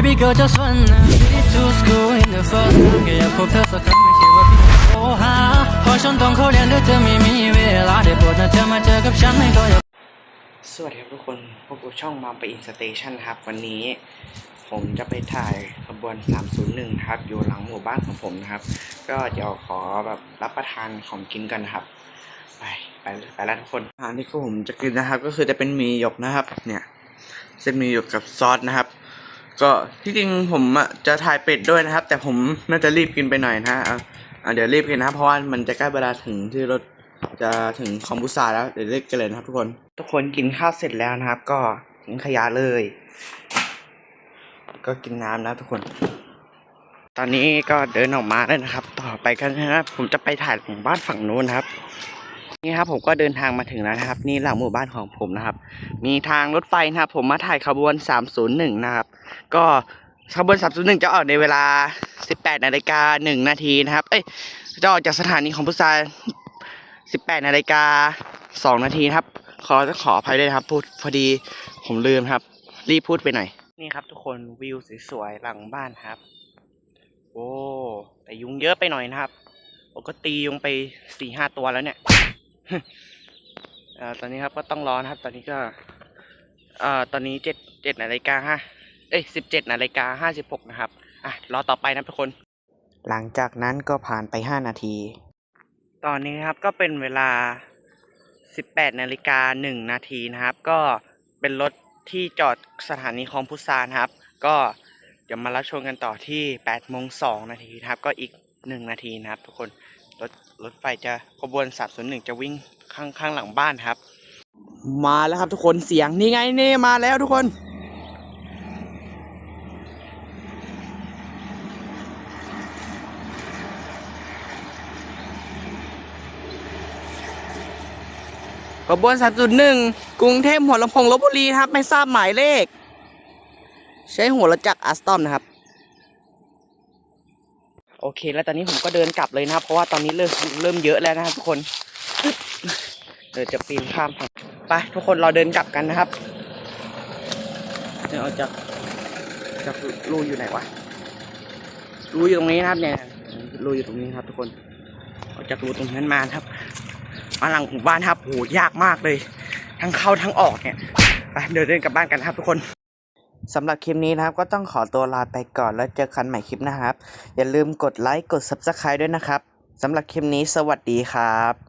baby girl just wanna be to school in the first time แค่อยากพบเธอสักครั้งไม่ใช่ว่าพี่จะโทรหาเพราะฉันต้องเข้าเรียนด้วยเธอไม่มีเวลาได้โปรดนะเธอมาเจอกับฉันไม่ก็อย่าสวัสดีครับทุกคนพบกับช่องมาไปอินสเตชันครับวันนี้ ผมจะไปถ่ายขบวน 301 ครับ อยู่หลังหมู่บ้านของผมนะครับ ก็เดี๋ยวขอแบบรับประทานของกินกันนะครับ ไปไปไปแล้วทุกคนอาหารที่ผมจะกินนะครับ ก็คือจะเป็นหมีหยกนะครับ เนี่ยเส้นหมีหยกกับซอสนะครับ ก็ที่จริงผมจะถ่ายเป็ดด้วยนะครับ แต่ผมน่าจะรีบกินไปหน่อยนะอะเดี๋ยวรีบกินนะเพราะว่ามันจะใกล้เวลาถึงที่รถจะถึงคอมบูซาแล้วเดี๋ยวรีบกันเลยนะครับ ทุกคน ทุกคนกินข้าวเสร็จแล้วนะครับ ก็ทิ้งขยะเลย ก็กินน้ำนะทุกคน ตอนนี้ก็เดินออกมาแล้วนะครับ ต่อไปกันนะครับผมจะไปถ่ายหลังบ้านฝั่งนู้นนะครับนี่ครับผมก็เดินทางมาถึงแล้วนะครับ นี่หลังหมู่บ้านของผมนะครับ มีทางรถไฟนะครับ ผมมาถ่ายขบวน 301 นะครับ ก็ขบวน301จะออกในเวลา18นาฬิกา1นาทีนะครับ เอ้ยจะออกจากสถานีของพุทธา18นาฬิกา2นาทีนะครับ ขอขออภัยด้วยครับ พูดพอดีผมลืมครับ รีบพูดไปหน่อย นี่ครับ ทุกคนวิวสวยๆหลังบ้านครับ โอ้แต่ยุงเยอะไปหน่อยนะครับปกติยุงไปสี่ห้าตัวแล้วเนี่ยอตอนนี้ครับก็ต้องรอนะครับ ตอนนี้ก็เอ่อตอนนี้เจ็ดเจ็ดนาฬิกาห้า เอ้ยสิบเจ็ดนาฬิกาห้าสิบหกนะครับ อะ รอต่อไปนะทุกคน หลังจากนั้นก็ผ่านไปห้านาที ตอนนี้นะครับก็เป็นเวลาสิบแปดนาฬิกาหนึ่งนาทีนะครับ ก็เป็นรถที่จอดสถานีคลองพุทรานะครับ ก็เดี๋ยวมารับชมกันต่อที่แปดโมงสองนาทีนะครับ ก็อีกหนึ่งนาทีนะครับ ทุกคน รถรถไฟจะขบวนสามศูนย์หนึ่งจะวิ่งข้างข้างหลังบ้านครับ มาแล้วครับทุกคนเสียงนี่ไงนี่มาแล้วทุกคน ขบวน 3.1 กรุงเทพหัวลำโพงลบบุรีครับไม่ทราบหมายเลข ใช้หัวรถจักรอัสตอมนะครับ โอเค แล้วตอนนี้ผมก็เดินกลับเลยนะครับ เพราะว่าตอนนี้เริ่มเริ่มเยอะแล้วนะครับทุกคนเดี๋ยวจะปีนข้ามไปทุกคนเราเดินกลับกันนะครับเดี๋ยวเอาจากจากรูอยู่ไหนวะรูอยู่ตรงนี้นะครับเนี่ยรูอยู่ตรงนี้ครับ ทุกคน เอาจากรูตรงนั้นมาครับ มาหลังหมู่บ้านครับโหยากมากเลย ทั้งเข้าทั้งออกเนี่ยไปเดินเดินกลับบ้านกันครับทุกคนสำหรับคลิปนี้นะครับก็ต้องขอตัวลาไปก่อนแล้วเจอกันใหม่คลิปนะครับ อย่าลืมกดไลค์กด Subscribe ด้วยนะครับสำหรับคลิปนี้สวัสดีครับ